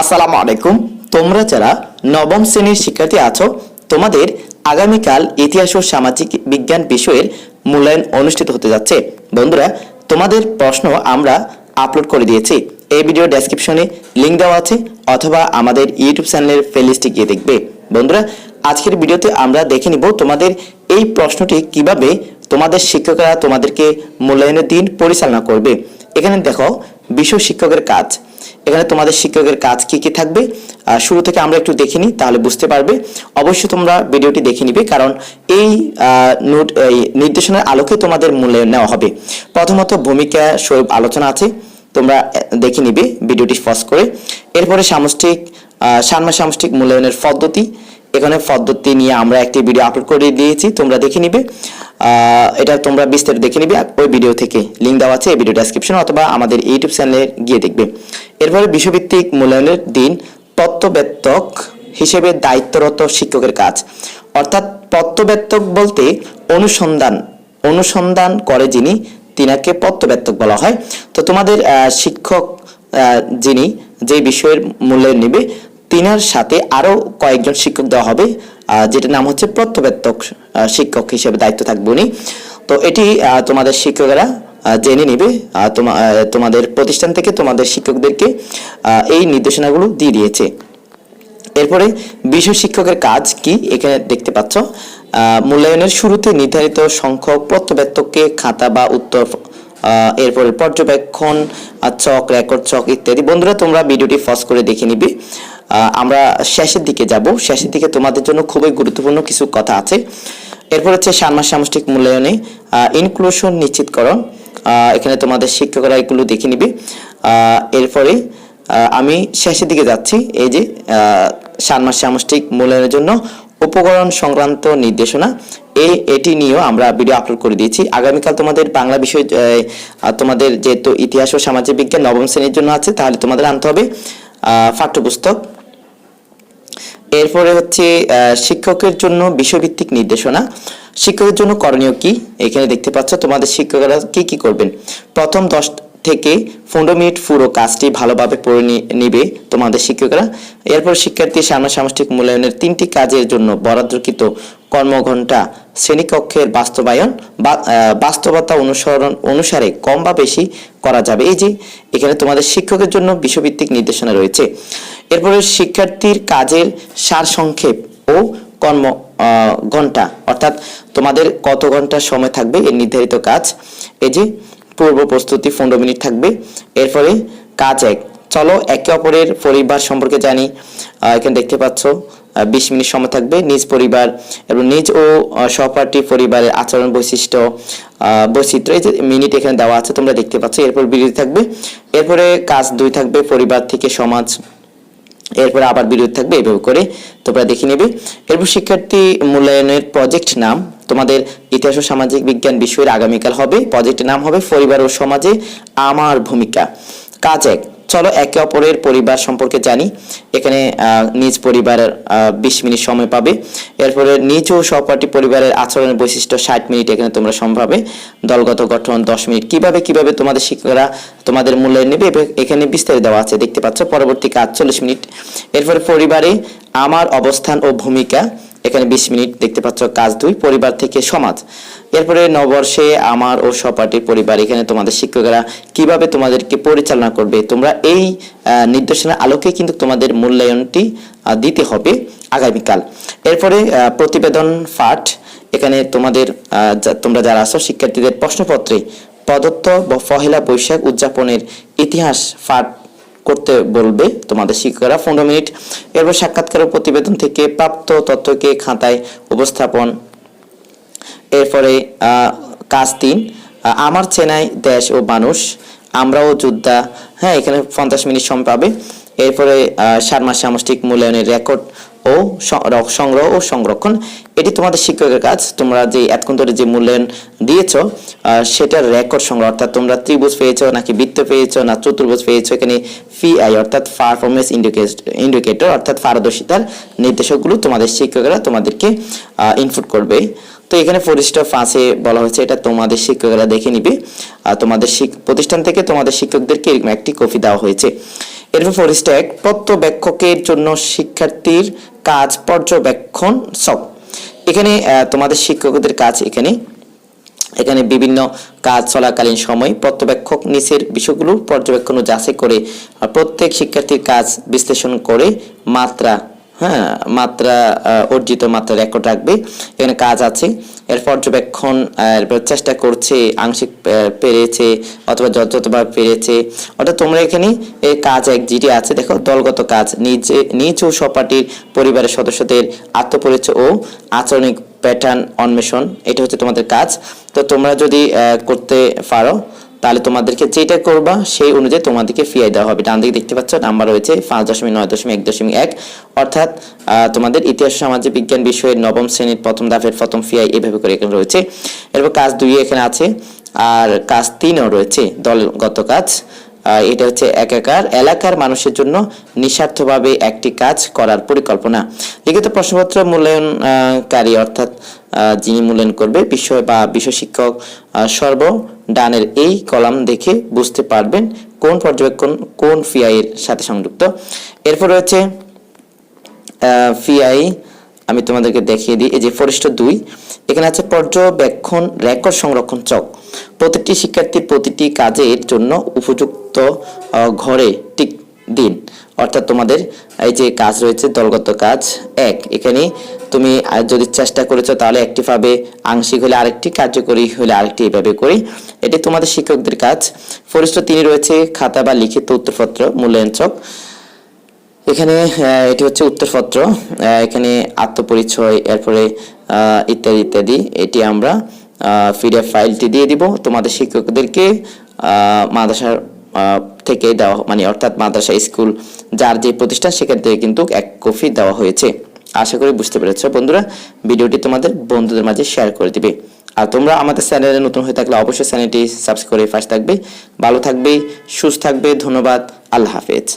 আসসালামু আলাইকুম। তোমরা যারা নবম শ্রেণির শিক্ষার্থী আছো, তোমাদের আগামীকাল ইতিহাস ও সামাজিক বিজ্ঞান বিষয়ের মূল্যায়ন অনুষ্ঠিত হতে যাচ্ছে। বন্ধুরা, তোমাদের প্রশ্ন আমরা আপলোড করে দিয়েছি। এই ভিডিও ডেসক্রিপশনে লিঙ্ক দেওয়া আছে, অথবা আমাদের ইউটিউব চ্যানেলের প্লেলিস্টে গিয়ে দেখবে। বন্ধুরা, আজকের ভিডিওতে আমরা দেখে নিব তোমাদের এই প্রশ্নটি কীভাবে তোমাদের শিক্ষকরা তোমাদেরকে মূল্যায়নের দিন পরিচালনা করবে। এখানে দেখো, বিশ্ব শিক্ষকের কাজ। এখানে তোমাদের শিক্ষকের কাজ কি কি থাকবে? শুরু থেকে আমরা একটু দেখে নিই, তাহলে বুঝতে পারবে। অবশ্যই তোমরা ভিডিওটি দেখে নিবে, কারণ এই নোট, এই নির্দেশনার আলোকে তোমাদের মূল্যায়ন নেওয়া হবে। প্রথমত ভূমিকা স্বরূপ আলোচনা আছে, তোমরা দেখে নিবে, ভিডিওটি ফস করে। এরপরে সামষ্টিক সান্মা সামষ্টিক মূল্যায়নের পদ্ধতি। এখানে পদ্ধতি নিয়ে আমরা একটি ভিডিও আপলোড করে দিয়েছি, তোমরা দেখে নিবে। এটা তোমরা বিস্তারিত দেখে নিবে ওই ভিডিও থেকে লিঙ্ক দেওয়া আছে, এই ভিডিও ডেসক্রিপশন অথবা আমাদের ইউটিউব চ্যানেলে গিয়ে দেখবে। এরপরে বিশ্বভিত্তিক মূল্যায়নের দিন, তত্ত্ববেত্তক হিসেবে দায়িত্বরত শিক্ষকের কাজ। অর্থাৎ তত্ত্ববেত্তক বলতে অনুসন্ধান অনুসন্ধান করে যিনি, তিনাকে পত্রব্যত্তক বলা হয়। তো তোমাদের শিক্ষক যিনি, যে বিষয়ের মূল্যায়ন নেবে তিনার সাথে আরও কয়েকজন শিক্ষক দেওয়া হবে যেটার নাম হচ্ছে প্রত্যবেত্তক শিক্ষক হিসেবে দায়িত্ব থাকবে উনি। তো এটি তোমাদের শিক্ষকেরা জেনে নিবে তোমাদের প্রতিষ্ঠান থেকে তোমাদের শিক্ষকদেরকে এই নির্দেশনাগুলো দিয়ে দিয়েছে। এরপরে বিষয় শিক্ষকের কাজ কি এখানে দেখতে পাচ্ছ। মূল্যায়নের শুরুতে নির্ধারিত সংখ্যক প্রত্যবেত্তককে খাতা বা উত্তর এরপরে পর্যবেক্ষণ চক, রেকর্ড চক ইত্যাদি। বন্ধুরা, তোমরা ভিডিওটি ফস করে দেখে নিবে। আমরা শেষের দিকে যাব। শেষের দিকে তোমাদের জন্য খুবই গুরুত্বপূর্ণ কিছু কথা আছে। এরপর হচ্ছে ষান্মাস সামষ্টিক মূল্যায়নে ইনক্লুশন নিশ্চিতকরণ। এখানে তোমাদের শিক্ষকরা এগুলো দেখে নিবে। এরপরে আমি শেষের দিকে যাচ্ছি। এই যে ষান্মাস সামষ্টিক মূল্যায়নের জন্য উপকরণ সংক্রান্ত নির্দেশনা। এই এটি নিয়েও আমরা ভিডিও আপলোড করে দিয়েছি। আগামীকাল তোমাদের বাংলা বিষয় তোমাদের যেহেতু ইতিহাস ও সামাজিক বিজ্ঞান নবম শ্রেণির জন্য আছে, তাহলে তোমাদের আনতে হবে পাঠ্যপুস্তক। এরপরে হচ্ছে শিক্ষকের জন্য বিষয়ভিত্তিক নির্দেশনা। শিক্ষকের জন্য করণীয় কি? এখানে দেখতে পাচ্ছ তোমাদের শিক্ষকরা কি কি করবেন। প্রথম দশ থেকে পনেরো মিনিট পুরো কাজটি ভালোভাবে পড়ে নিবে তোমাদের শিক্ষকরা। এরপর শিক্ষার্থী সামনে সামষ্টিক মূল্যায়নের তিনটি কাজের জন্য বরাদ্দকৃত কর্মঘণ্টা শ্রেণীকক্ষের বাস্তবায়ন বাস্তবতা অনুসরণ অনুসারে কম বা বেশি করা যাবে। এই যে, এখানে তোমাদের শিক্ষকের জন্য বিশ্বভিত্তিক নির্দেশনা রয়েছে। এরপরে শিক্ষার্থীর কাজের সারসংক্ষেপ ও কর্ম ঘণ্টা অর্থাৎ তোমাদের কত ঘণ্টা সময় থাকবে এর নির্ধারিত কাজ। এই যে, পূর্ব প্রস্তুতি পনেরো মিনিট থাকবে। এরপরে কাজ এক। চলো একে অপরের পরিবার সম্পর্কে জানি। এখানে দেখতে পাচ্ছ বিশ মিনিট সময় থাকবে নিজ পরিবার এবং নিজ ও সহপাঠী পরিবারের আচরণ বৈশিষ্ট্য বৈচিত্র্য যে মিনিট এখানে দেওয়া আছে, তোমরা দেখতে পাচ্ছ, এরপর বিরতি থাকবে। এরপরে কাজ দুই থাকবে, পরিবার থেকে সমাজ। এরপরে আবার বিরতি থাকবে, এভাবে করে তোমরা দেখে নেবে। এরপর শিক্ষার্থী মূল্যায়নের প্রজেক্ট নাম, তোমাদের ইতিহাস ও সামাজিক বিজ্ঞান বিষয়ের আগামীকাল হবে। প্রজেক্টের নাম হবে পরিবার ও সমাজে আমার ভূমিকা। কাজ এক চলো, একে অপরের পরিবার সম্পর্কে জানি। এখানে নিজ পরিবারের বিশ মিনিট সময় পাবে। এরপরে নিজ ও সহপাঠী পরিবারের আচরণের বৈশিষ্ট্য ষাট মিনিট এখানে তোমরা সম্ভাবে। দলগত গঠন দশ মিনিট। কীভাবে কীভাবে তোমাদের শিক্ষকরা তোমাদের মূল্যায়ন নেবে এখানে বিস্তারিত দেওয়া আছে। দেখতে পাচ্ছ, পরবর্তী কাজ চল্লিশ মিনিট। এরপরে পরিবারে আমার অবস্থান ও ভূমিকা। এখানে বিশ মিনিট দেখতে পাচ্ছ কাজ দুই পরিবার থেকে সমাজ। এরপরে নববর্ষে আমার ও সহপাঠীর পরিবার এখানে তোমাদের শিক্ষকরা কীভাবে তোমাদেরকে পরিচালনা করবে তোমরা এই আহ, নির্দেশনার আলোকে কিন্তু তোমাদের মূল্যায়নটি দিতে হবে আগামীকাল। এরপরে প্রতিবেদন পাঠ এখানে তোমাদের তোমরা যারা আছো শিক্ষার্থীদের প্রশ্নপত্রে প্রদত্ত ব- পহেলা বৈশাখ উদযাপনের ইতিহাস পাঠ করতে বলবে তোমাদের শিক্ষকরা। পনেরো মিনিট। এরপর সাক্ষাৎকার প্রতিবেদন থেকে প্রাপ্ত তথ্যকে খাতায় উপস্থাপন। এরপরে কাজ তিন আমার চেনাই দেশ ও মানুষ, আমরাও যোদ্ধা। হ্যাঁ এখানে পঞ্চাশ মিনিট সময় পাবে। এরপরে মাস সামষ্টিক মূল্যায়নের রেকর্ড ও সংগ্রহ ও সংরক্ষণ। এটি তোমাদের শিক্ষকের কাজ। তোমরা যে এতক্ষণ ধরে যে মূল্যায়ন দিয়েছ সেটার রেকর্ড সংগ্রহ, অর্থাৎ তোমরা ত্রিভুজ পেয়েছ, নাকি বৃত্ত পেয়েছ, না চতুর্ভুজ পেয়েছ, এখানে ফিআই অর্থাৎ পারফরমেন্স ইন্ডিকেট ইন্ডিকেটর অর্থাৎ পারদর্শিতার নির্দেশকগুলো তোমাদের শিক্ষকরা তোমাদেরকে ইনপুট করবে। তো এখানে ফরিস্ট ফাঁসে বলা হয়েছে, এটা তোমাদের শিক্ষকরা দেখে নিবে। আর তোমাদের প্রতিষ্ঠান থেকে তোমাদের শিক্ষকদেরকে এরকম একটি কপি দেওয়া হয়েছে। এরপর স্ট্যাক এক পত্রব্যাক্ষকের জন্য শিক্ষার্থীর কাজ পর্যবেক্ষণ সব। এখানে তোমাদের শিক্ষকদের কাজ এখানে। এখানে বিভিন্ন কাজ চলাকালীন সময় পর্যবেক্ষক নিচের বিষয়গুলো পর্যবেক্ষণ যাচাই করে প্রত্যেক শিক্ষার্থীর কাজ বিশ্লেষণ করে মাত্রা হ্যাঁ মাত্রা অর্জিত মাত্রা রেকর্ড রাখবে। এখানে কাজ আছে। এর পর্যবেক্ষণ চেষ্টা করছে, আংশিক পেরেছে অথবা যতবার পেরেছে। অর্থাৎ তোমরা এখানে এই কাজ এক জিডি আছে। দেখো, দলগত কাজ। নিজে, নিজ ও সপাটির পরিবারের সদস্যদের আত্মপরিচয় ও আচরণিক প্যাটার্ন অন্বেষণ। এটা হচ্ছে তোমাদের কাজ। তো তোমরা যদি করতে পারো তাহলে তোমাদেরকে যেটা করবা, সেই অনুযায়ী তোমাদেরকে ফিআই দেওয়া হবে। ডান দিকে দেখতে পাচ্ছ নাম্বার রয়েছে পাঁচ দশমিক নয় দশমিক এক দশমিক এক। অর্থাৎ তোমাদের ইতিহাস সামাজিক বিজ্ঞান বিষয়ের নবম শ্রেণির প্রথম দাফের প্রথম ফিআই এভাবে করে এখানে রয়েছে। এরপর কাজ দুই এখানে আছে, আর কাজ তিনও রয়েছে, দলগত কাজ। এটা হচ্ছে একাকার এলাকার মানুষের জন্য নিঃস্বার্থভাবে একটি কাজ করার পরিকল্পনা। লিখিত প্রশ্নপত্র মূল্যায়নকারী অর্থাৎ যিনি মূল্যায়ন করবে, বিষয় বা বিষয় শিক্ষক সর্ব ডানের এই কলাম দেখে বুঝতে পারবেন কোন পর্যবেক্ষণ কোন ফিআই এর সাথে সংযুক্ত। এরপর রয়েছে ফিআই আমি তোমাদেরকে দেখিয়ে দিই, এই যে ফরিষ্ঠ দুই, এখানে আছে পর্যবেক্ষণ, রেকর্ড সংরক্ষণ চক। প্রতিটি শিক্ষার্থীর প্রতিটি কাজের জন্য উপযুক্ত ঘরে টিক দিন। অর্থাৎ তোমাদের এই যে কাজ রয়েছে, দলগত কাজ, এক। এখানে তুমি যদি চেষ্টা করেছ তাহলে একটি পাবে আংশিক হলে আরেকটি, কার্যকরী হলে আরেকটি, এভাবে করি। এটি তোমাদের শিক্ষকদের কাজ। ফরিষ্ঠ তিনি রয়েছে খাতা বা লিখিত উত্তরপত্র, মূল্যায়ন চক। এখানে এটি হচ্ছে উত্তরপত্র এখানে আত্মপরিচয়, এরপরে ইত্যাদি ইত্যাদি। এটি আমরা পিডিএফ ফাইলটি দিয়ে দিব। তোমাদের শিক্ষকদেরকে মাদ্রাসার থেকে দেওয়া মানে অর্থাৎ মাদ্রাসা স্কুল, যার যে প্রতিষ্ঠান, সেখান থেকে কিন্তু এক কপি দেওয়া হয়েছে। আশা করি বুঝতে পেরেছ বন্ধুরা। ভিডিওটি তোমাদের বন্ধুদের মাঝে শেয়ার করে দিবে। আর তোমরা আমাদের চ্যানেলে নতুন হয়ে থাকলে অবশ্যই চ্যানেলটি সাবস্ক্রাইব করে পাশে থাকবে। ভালো থাকবে, সুস্থ থাকবে। ধন্যবাদ। আল্লাহ হাফেজ।